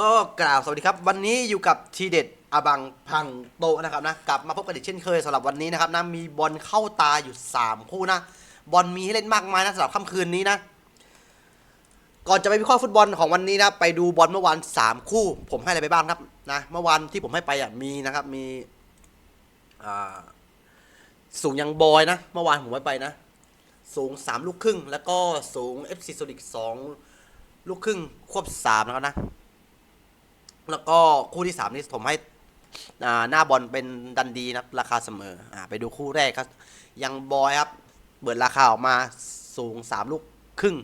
ก็กล่าวสวัสดีครับ วันนี้อยู่กับทีเด็ดอบังพังโตนะครับนะกลับมาพบกันอีกเช่นเคยสำหรับวันนี้นะครับนะมีบอลเข้าตาอยู่ 3 คู่นะบอลมีให้เล่นมากมายนะสำหรับค่ำคืนนี้นะ ก่อนจะไปวิเคราะห์ฟุตบอลของวันนี้นะไปดูบอลเมื่อวาน 3 คู่ ผมให้อะไรไปบ้างครับนะเมื่อวานที่ผมให้ไปอะมีนะครับมีสูงยังบอยนะเมื่อวานผมให้ไปนะ สูง 3 ลูกครึ่ง แล้วก็สูง FC s o l i c 2ลูกครึ่งควบ3นะครับนะ แล้วก็คู่ที่ 3 นี่ผมให้อ่าหน้าบอลเป็นดันดีนะราคาเสมออ่าไปดูคู่แรกครับ ยังบอยครับเบิดราคาออกมาสูง 3 ลูกครึ่ง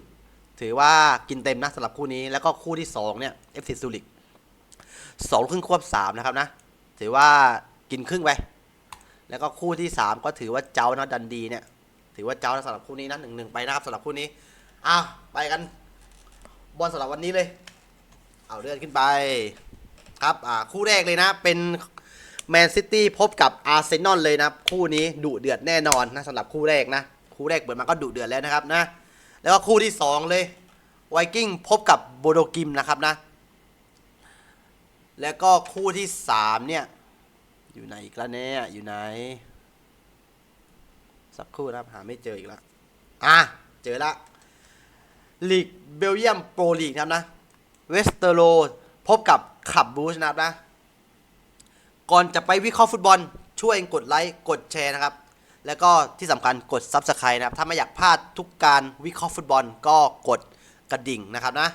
ถือว่ากินเต็มนะสำหรับคู่นี้แล้วก็คู่ที่ 2 เนี่ย FC ซูริกสองครึ่งควบ3นะครับนะ ถือว่ากินครึ่งไป แล้วก็คู่ที่ 3 ก็ถือว่าเจ้านะดันดีเนี่ย ถือว่าเจ้านะสำหรับคู่นี้นะหนึ่งหนึ่งไปนะครับสำหรับคู่นี้อ้าวไปกันบอลสำหรับวันนี้เลย เอาเลื่อนขึ้นไป ครับอ่าคู่แรกเลยนะเป็นแมนซิตี้พบกับอาร์เซนอลเลยนะคู่นี้ดุเดือดแน่นอนนะสำหรับคู่แรกนะ คู่แรกเปิดมาก็ดุเดือดแล้วนะครับนะ แล้วก็คู่ที่ 2 เลยไวกิ้งพบกับโบโดกิมนะครับนะ แล้วก็คู่ที่ 3 เนี่ย อยู่ไหนอีกแล้วเนี่ยอยู่ไหน สักครู่นะครับหาไม่เจออีกแล้วอะ เจอละลีกเบลเยียมโปรลีกนะครับนะเวสเตอร์โรพบกับ ขับบูชนะครับนะ ก่อนจะไปวิเคราะห์ฟุตบอล ช่วยกดไลค์กดแชร์นะครับ แล้วก็ที่สำคัญกด Subscribe นะครับ ถ้าไม่อยากพลาดทุกการวิเคราะห์ฟุตบอลก็กดกระดิ่งนะครับนะ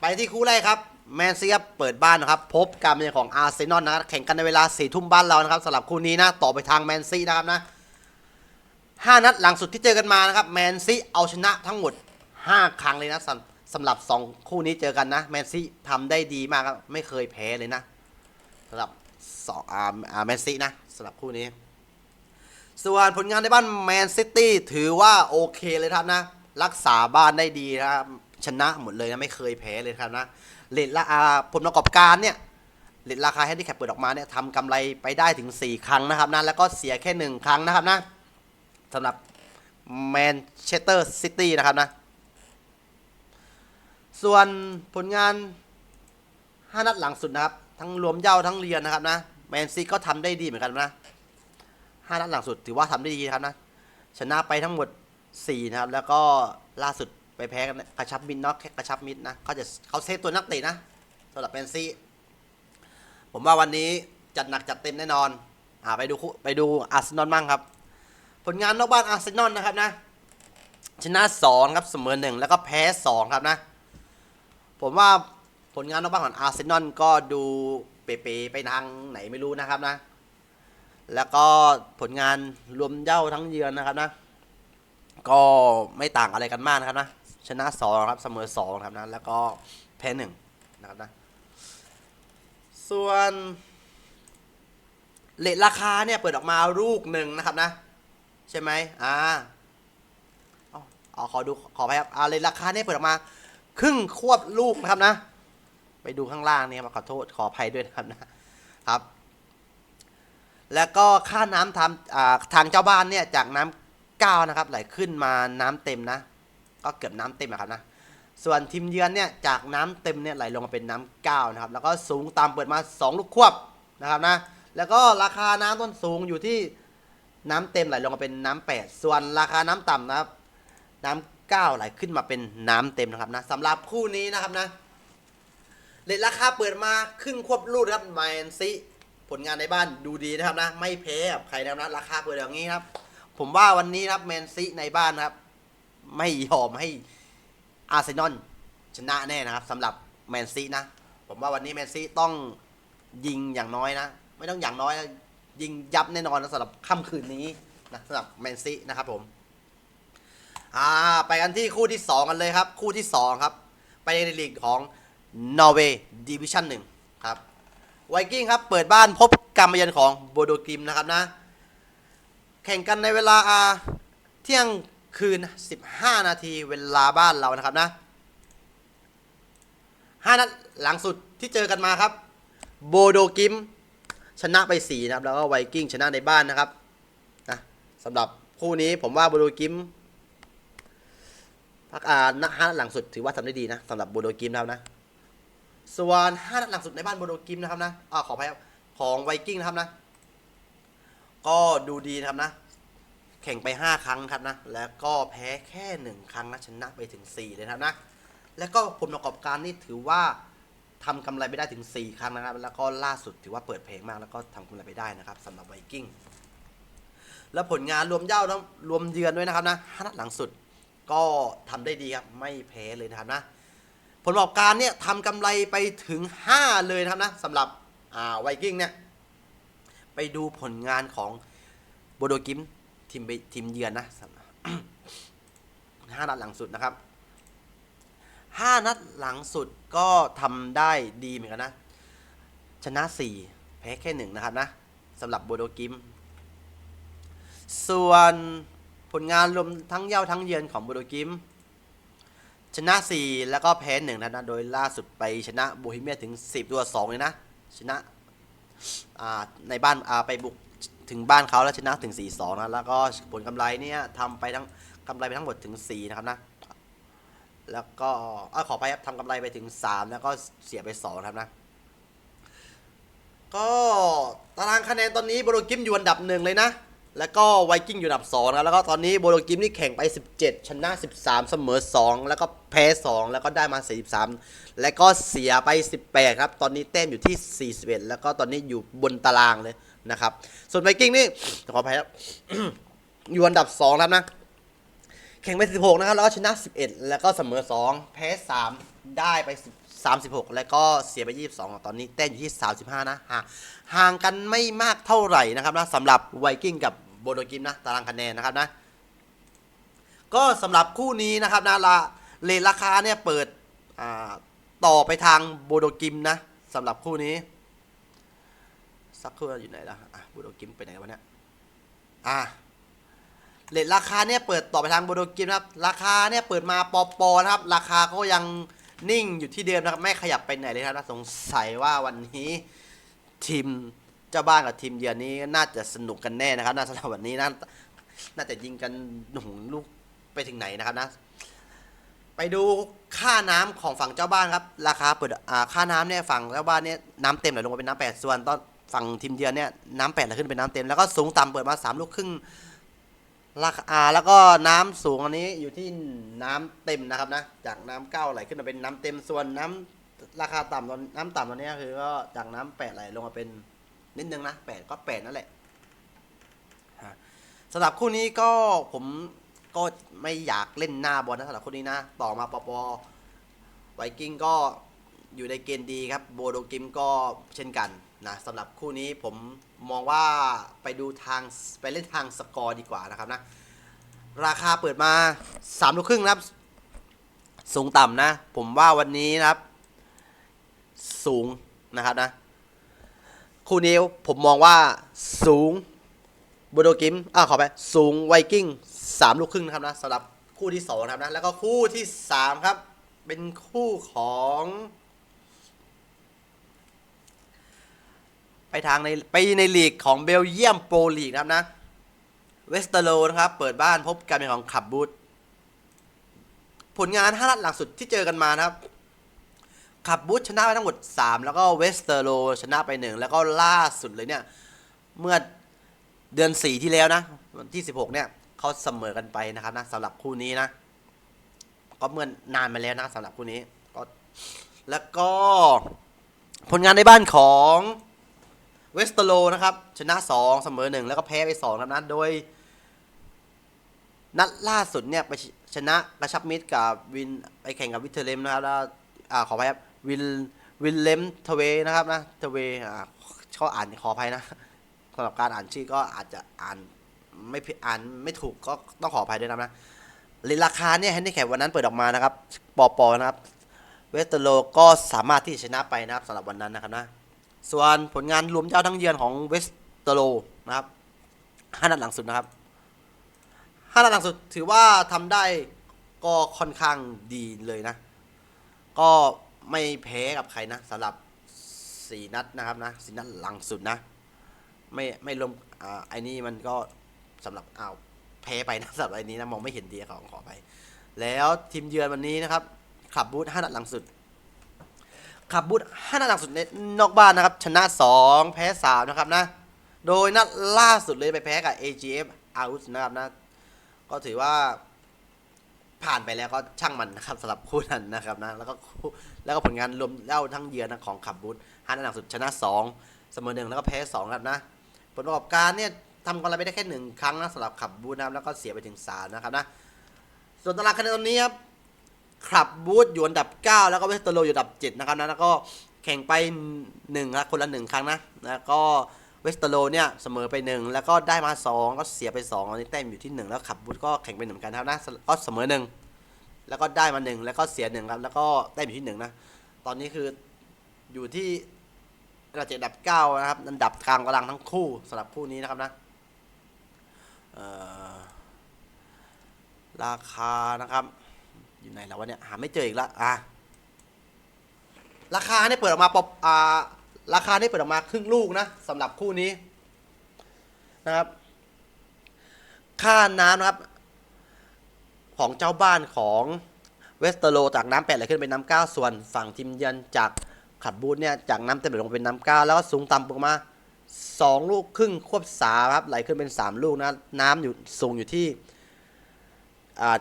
ไปที่คู่แรกครับแมนซีครับเปิดบ้านนะครับ พบการเยือนของอาร์เซนอลนะแข่งกันในเวลาสี่ทุ่มบ้านเรานะครับสำหรับคู่นี้นะ ต่อไปทางแมนซีนะครับนะห้านัดหลังสุดที่เจอกันมานะครับ แมนซีเอาชนะทั้งหมด 5 ครั้งเลยนะสำ สำหรับ 2 คู่นี้เจอกันนะแมนซี่ทำได้ดีมากไม่เคยแพ้เลยนะสำหรับสองอาแมนซี่นะสำหรับคู่นี้ ส่วนผลงานในบ้านแมนซิตี้ถือว่าโอเคเลยครับนะ รักษาบ้านได้ดีนะครับชนะหมดเลยนะไม่เคยแพ้เลยครับนะเลทละอาผลประกอบการเนี่ยเลทราคาแฮนดี้แคปเปิดออกมาเนี่ยทำกำไรไปได้ถึง 4 ครั้งนะครับนะแล้วก็เสียแค่ 1 ครั้งนะครับนะสำหรับแมนเชสเตอร์ซิตี้นะครับนะ ส่วนผลงาน 5 นัดหลังสุดนะครับ ทั้งรวมเย้าทั้งเรียนนะครับนะแมนซีก็ทำได้ดีเหมือนกันนะห้านัดหลังสุดถือว่าทำได้ดีครับนะ ชนะไปทั้งหมด 4 นะครับ แล้วก็ล่าสุดไปแพ้กันกระชับมิดน็อกแค่กระชับมิดนะเขาจะเขาเซฟตัวนักเตะนะสำหรับแมนซีผมว่าวันนี้จัดหนักจัดเต็มแน่นอนอ่าไปดูไปดูอาร์เซนอลบ้างครับ ผลงานนอกบ้านอาร์เซนอลนะครับนะ ชนะ 2 ครับเสมอหนึ่งแล้วก็แพ้ 2 ครับนะ ผมว่าผลงานนอกบ้านของอาร์เซนอลก็ดูเป๋ๆไปทางไหนไม่รู้นะครับนะ แล้วก็ผลงานรวมเย้าทั้งเยือนนะครับนะ ก็ไม่ต่างอะไรกันมากนะครับนะ ชนะสองครับเสมอสองครับนะ แล้วก็แพ้หนึ่งนะครับนะ ส่วนเลทราคาเนี่ยเปิดออกมาลูกหนึ่งนะครับนะ ใช่ไหมอ่าอาเอขอดูขอไปครับอ่าเลทราคาเนี่ยเปิดออกมา ครึ่งควบลูกนะครับนะ ไปดูข้างล่างเนี่ยมาขอโทษขออภัยด้วยนะครับนะครับ แล้วก็ค่าน้ำทำอ่าทางเจ้าบ้านเนี่ยจากน้ำเก้านะครับ ไหลขึ้นมาน้ำเต็มนะ ก็เกือบน้ำเต็มอะครับนะส่วนทีมเยือนเนี่ยจากน้ำเต็มเนี่ยไหลลงมาเป็นน้ำเก้านะครับแล้วก็สูงตามเปิดมา 2 ลูกควบนะครับนะแล้วก็ราคาน้ำต้นสูงอยู่ที่น้ำเต็มไหลลงมาเป็นน้ำแปดส่วนราคาน้ำต่ำนะครับ น้ำ ก้าไหลขึ้นมาเป็นน้ำเต็มนะครับนะสำหรับคู่นี้นะครับนะเลทราคาเปิดมาครึ่งควบลูกนะครับแมนซีผลงานในบ้านดูดีนะครับนะ ไม่แพ้กับใครนะครับนะราคาเปิดอย่างนี้ครับ ผมว่าวันนี้ครับแมนซีในบ้านครับ ไม่ยอมให้อาร์เซนอลชนะแน่นะครับสำหรับแมนซีนะ ผมว่าวันนี้แมนซีต้องยิงอย่างน้อยนะ ไม่ต้องอย่างน้อยนะยิงยับแน่นอนนะสำหรับค่ำคืนนี้นะสำหรับแมนซีนะครับผม อ่า ไปกันที่คู่ที่ 2 กันเลยครับ คู่ที่ 2 ครับ ไปในลีกของนอร์เวย์ดิวิชั่นหนึ่งครับไวกิ้งครับ เปิดบ้านพบการมาเยือนของโบโดกิมนะครับนะ แข่งกันในเวลาอ่าเที่ยงคืน 15 นาทีเวลาบ้านเรานะครับนะ5นัดหลังสุดที่เจอกันมาครับ โบโดกิม ชนะไป 4 นะครับ แล้วก็ไวกิ้งชนะในบ้านนะครับนะสำหรับคู่นี้ผมว่าโบโดกิม พักอ่าห้านัดหลังสุดถือว่าทำได้ดีนะสำหรับโบโดกิมแล้วนะส่วนห้านัดหลังสุดในบ้านโบโดกิมนะครับนะอ่าขออภัยครับของไวกิ้งนะครับนะ ก็ดูดีนะครับนะ แข่งไป 5 ครั้งครับนะ แล้วก็แพ้แค่ 1 ครั้งนะชนะไปถึง 4 เลยครับนะ แล้วก็ผลประกอบการนี่ถือว่าทำกำไรไปได้ถึง 4 ครั้งนะครับ แล้วก็ล่าสุดถือว่าเปิดเพลงมากแล้วก็ทำกำไรไปได้นะครับสำหรับไวกิ้ง แล้วผลงานรวมเย้ารวมเยือนด้วยนะครับนะห้านัดหลังสุด ก็ทำได้ดีครับ ไม่แพ้เลยนะครับนะ ผลประกอบการเนี่ยทำกำไรไปถึง 5 เลยนะครับนะสำหรับอ่าไวกิ้งเนี่ย ไปดูผลงานของโบโดกิมทีมทีมเยือนนะห้านัดหลังสุดนะครับห้านัดหลังสุดก็ทำได้ดีเหมือนกันนะ ชนะสี่แพ้แค่หนึ่งนะครับนะสำหรับโบโดกิม ส่วน ผลงานรวมทั้งเย้าทั้งเยือนของโบโดกิม ชนะ 4 แล้วก็แพ้หนึ่งนะนะโดยล่าสุดไปชนะโบฮีเมียถึง 10 ตัว2เลยนะ ชนะในบ้านาไปบุกถึงบ้านเขาแล้วชนะถึง 4-2 นะ แล้วก็ผลกำไรเนี่ยทำไปทั้งกำไรไปทั้งหมดถึง 4 นะครับนะ แล้วก็อขอไปครับทำกำไรไปถึง 3 แล้วก็เสียไป 2 ครับนะ ก็ตารางคะแนนตอนนี้โบโลกิมอยู่อันดับหนึ่งเลยนะ แล้วก็ไวกิ้งอยู่อันดับ2นะแล้วก็ตอนนี้โบโลกิมนี่แข่งไป 17 ชนะ 13 เสมอ 2 แล้วก็แพ้ 2 แล้วก็ได้มา 43 แล้วก็เสียไป 18 ครับ ตอนนี้แต้มอยู่ที่ 41 แล้วก็ตอนนี้อยู่บนตารางเลยนะครับ ส่วนไวกิ้งนี่ขออภัยครับอยู่อันดับ2แล้วนะ แข่งไป 16 นะครับ แล้วก็ชนะ 11 แล้วก็เสมอ 2 แพ้ 3 ได้ไป 36 แล้วก็เสียไป 22 ตอนนี้แต้มอยู่ที่ 35 นะห่างห่างกันไม่มากเท่าไหร่นะครับนะสำหรับไวกิ้งกับ โบโดกิมนะตารางคะแนนนะครับนะก็สำหรับคู่นี้นะครับนะละเลทราคาเนี่ยเปิดต่อไปทางโบโดกิมนะสำหรับคู่นี้สักครู่อยู่ไหนละอะโบโดกิมไปไหนวะเนี่ยอะเลทราคาเนี่ยเปิดต่อไปทางโบโดกิมนะครับราคาเนี่ยเปิดมาปอปอนะครับ ราคาก็ยังนิ่งอยู่ที่เดิมนะครับไม่ขยับไปไหนเลยครับสงสัยว่าวันนี้ทีม เจ้าบ้านกับทีมเยือนนี้น่าจะสนุกกันแน่นะครับน่าสำหรับวันนี้น่าน่าจะยิงกันหงลูกไปถึงไหนนะครับนะ ไปดูค่าน้ำของฝั่งเจ้าบ้านครับ ราคาเปิดอ่าค่าน้ำเนี่ยฝั่งเจ้าบ้านเนี่ยน้ำเต็มไหลลงมาเป็นน้ำแปดส่วนตอนฝั่งทีมเยือนเนี่ยน้ำแปดไหลขึ้นเป็นน้ำเต็มแล้วก็สูงต่ำเปิดมาสามลูกครึ่งราคาแล้วก็น้ำสูงอันนี้อยู่ที่น้ำเต็มนะครับนะ จากน้ำเก้าไหลขึ้นมาเป็นน้ำเต็มส่วนน้ำราคาต่ำตอนน้ำต่ำตอนนี้คือก็จากน้ำแปดไหลลงมาเป็น นิดนึงนะแปดก็แปดนั่นแหละฮะสำหรับคู่นี้ก็ผมก็ไม่อยากเล่นหน้าบอลนะสำหรับคู่นี้นะ ต่อมาปอปอไวกิ้งก็อยู่ในเกณฑ์ดีครับโบโดกิมก็เช่นกันนะสำหรับคู่นี้ผมมองว่าไปดูทางไปเล่นทางสกอร์ดีกว่านะครับนะราคาเปิดมาสามลูกครึ่งนะครับ สูงต่ำนะ ผมว่าวันนี้นะครับ สูงนะครับนะ คู่นี้ผมมองว่าสูงโบโดกิมอ่าขอไปสูงไวกิ้งสามลูกครึ่งนะครับนะสำหรับคู่ที่สองนะครับนะแล้วก็คู่ที่สามครับ เป็นคู่ของ ไปทางในไปในลีกของเบลเยียมโปรลีกนะครับนะเวสเตอร์โลนะครับ เปิดบ้านพบกันเป็นของขับบูธผลงานห้านัดหลังสุดที่เจอกันมานะครับ ขับบูธชนะไปทั้งหมด 3 แล้วก็เวสเตอร์โลชนะไป 1 แล้วก็ล่าสุดเลยเนี่ย เมื่อเดือน 4 ที่แล้วนะ วันที่ 16 เนี่ยเขาเสมอกันไปนะครับนะสำหรับคู่นี้นะ ก็เมื่อนานมาแล้วนะสำหรับคู่นี้ก็แล้วก็ผลงานในบ้านของเวสเตอร์โลนะครับ ชนะ 2 เสมอ 1 แล้วก็แพ้ไป2นะครับนะโดย นัดล่าสุดเนี่ยไปชนะกระชับมิตรกับวินไปแข่งกับวิเทเลมนะครับแล้วอ่าขออภัยครับ วินวินเลมทเวนะครับนะทเวอ่าเขาอ่านขออภัยนะสำหรับการอ่านชื่อก็อาจจะอ่านไม่อ่านไม่ถูกก็ต้องขออภัยด้วยนะนะลทราคาเนี่ยแฮนดี้แคปวันนั้นเปิดออกมานะครับปอปอนะครับ เวสเตอร์โลก็สามารถที่จะชนะไปนะครับสำหรับวันนั้นนะครับนะส่วนผลงานรวมเจ้าทั้งเยือนของเวสเตอร์โลนะครับห้านัดหลังสุดนะครับห้านัดหลังสุดถือว่าทำได้ก็ค่อนข้างดีเลยนะ ก็ ไม่แพ้กับใครนะสำหรับสี่นัดนะครับนะสี่นัดหลังสุดนะ ไม่ไม่รวมอ่าไอ้นี่มันก็สำหรับอ้าวแพ้ไปนะสำหรับไอ้นี้นะมองไม่เห็นดีของขอไป แล้วทีมเยือนวันนี้นะครับขับบูธห้านัดหลังสุดขับบูธห้านัดหลังสุดในนอกบ้านนะครับ ชนะ 2 แพ้ 3 นะครับนะ โดยนัดล่าสุดเลยไปแพ้กับ AGF Out นะครับนะ ก็ถือว่า ผ่านไปแล้วก็ช่างมันนะครับสำหรับคู่นั้นนะครับนะแล้วก็คู่แล้วก็ผลงานรวมแล้วทั้งเยือนของขับบูธห้านัดหลังสุดชนะ 2 เสมอหนึ่งแล้วก็แพ้2ครับนะ ผลประกอบการเนี่ยทำกำไรไปได้แค่หนึ่งครั้งนะสำหรับขับบูธนะครับแล้วก็เสียไปถึงสามนะครับนะส่วนตารางคะแนนตอนนี้ครับขับบูธอยู่อันดับ 9 แล้วก็เวสเตอร์โลอยู่อันดับ 7 นะครับนะแล้วก็แข่งไป1นะคนละ1ครั้งนะแล้วก็ เวสเตอร์โลเนี่ยเสมอไป 1 แล้วก็ได้มา 2 ก็เสียไป2อันนี้แต้มอยู่ที่ 1 แล้วขับบูธก็แข่งไปหนึ่งเหมือนกันครับนะก็เสมอ 1 แล้วก็ได้มา 1 แล้วก็เสีย1ครับแล้วก็แต้มอยู่ที่ 1 นะ ตอนนี้คืออยู่ที่อันดับเจ็ดอันดับ9นะครับอันดับกลางกำลังทั้งคู่สำหรับคู่นี้นะครับนะราคานะครับ อยู่ไหนแล้ววะเนี่ยหาไม่เจออีกแล้วอะราคาเนี่ยเปิดออกมาปอบอ่า ราคาเนี่เปิดออกมาครึ่งลูกนะสำหรับคู่นี้นะครับ ค่าน้ำนะครับ ของเจ้าบ้านของเวสเตอร์โลจากน้ำแปดไหลขึ้นเป็นน้ำเก้าส่วนฝั่งทีมเยือนจากขับบูธเนี่ยจากน้ำเต็มไหลลงเป็นน้ำเก้าแล้วก็สูงต่ำลงมาสองลูกครึ่งควบสาครับไหลขึ้นเป็นสามลูกนะน้ำอยู่สูงอยู่ที่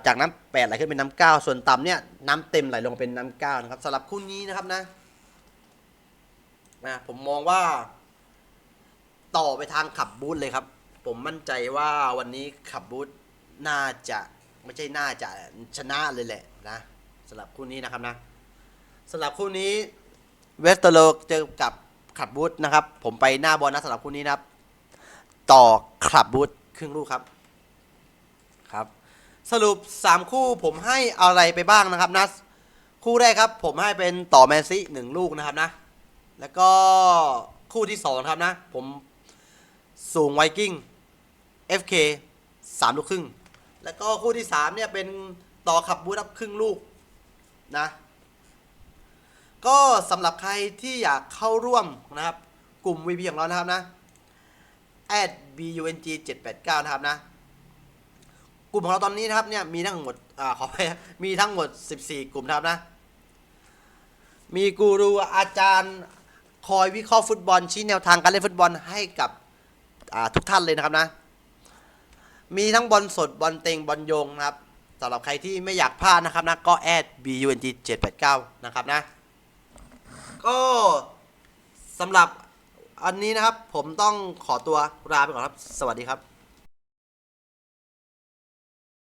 จากน้ำแปดไหลขึ้นเป็นน้ำเก้าส่วนต่ำเนี่ยน้ำเต็มไหลลงเป็นน้ำเก้านะครับสำหรับคู่นี้นะครับนะ นะผมมองว่า ต่อไปทางขับบูธเลยครับ ผมมั่นใจว่าวันนี้ขับบูธน่าจะไม่ใช่น่าจะชนะเลยแหละนะสำหรับคู่นี้นะครับนะสำหรับคู่นี้เวสเตอร์โลเจอกับขับบูธนะครับ ผมไปหน้าบอลนะสำหรับคู่นี้นะครับ ต่อขับบูธครึ่งลูกครับครับ สรุป 3 คู่ผมให้อะไรไปบ้างนะครับนะคู่แรกครับ ผมให้เป็นต่อแมนซีหนึ่งลูกนะครับนะ แล้วก็คู่ที่2นะครับนะ ผมสูงไวกิ้ง FK 3ลูกครึ่ง แล้วก็คู่ที่3เนี่ยเป็นต่อขับบูธอัพครึ่งลูกนะ ก็สำหรับใครที่อยากเข้าร่วมนะครับ กลุ่ม VP ของเรานะครับนะ at bung 789นะครับนะ กลุ่มของเราตอนนี้นะครับเนี่ยมีทั้งหมดอ่าขอไปมีทั้งหมด 14 กลุ่มนะครับนะ มีกูรูอาจารย์ คอยวิเคราะห์ฟุตบอลชี้แนวทางการเล่นฟุตบอลให้กับทุกท่านเลยนะครับนะ มีทั้งบอลสดบอลเต็งบอลโยงนะครับสำหรับใครที่ไม่อยากพลาดนะครับนะก็แอด bung 789 นะครับนะ ก็สำหรับอันนี้นะครับผมต้องขอตัวลาไปก่อนครับ สวัสดีครับ